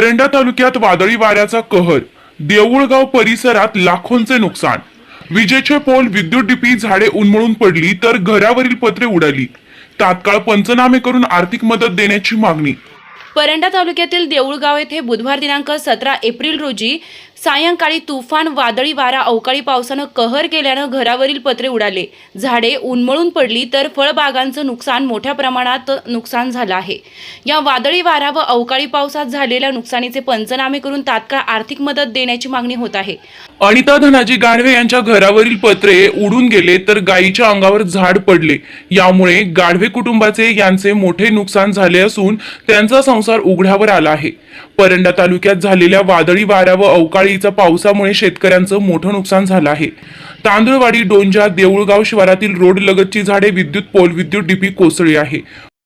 परंडा तालुक्यात वादळी वाऱ्याचा कहर देऊळगाव परिसरात लाखोंचे नुकसान. विजेचे पोल विद्युत डिपी झाडे उन्मळून पडली तर घरावरील पत्रे उडाली. तात्काळ पंचनामे करून आर्थिक मदत देण्याची मागणी. परंडा तालुक्यातील देऊळगाव येथे बुधवार दिनांक सतरा एप्रिल रोजी सायंकाळी तुफान वादळी वारा अवकाळी पावसानं कहर केल्यानं घरावरील पत्रे उडाले. झाडे उन्मळून पडली तर फळबागांचं नुकसान मोठ्या प्रमाणात नुकसान झालं आहे. या वादळी वारा व अवकाळी पावसात झालेल्या नुकसानीचे पंचनामे करून तात्काळ आर्थिक मदत देण्याची मागणी होत आहे. अनिता धनाजी गाढवे यांच्या घरावरील पत्रे उडून गेले तर गायीच्या अंगावर झाड पडले. यामुळे गाढवे कुटुंबाचे यांचे मोठे नुकसान झाले असून त्यांचा संसार उघड्यावर आला आहे. परंडा तालुक्यात झालेल्या वादळी वाऱ्या व अवकाळीचा पावसामुळे शेतकऱ्यांचं मोठं नुकसान झालं आहे. तांदूळवाडी डोंजा देऊळगाव शिवारातील रोड लगतची झाडे विद्युत पोल विद्युत डीपी कोसळली आहे.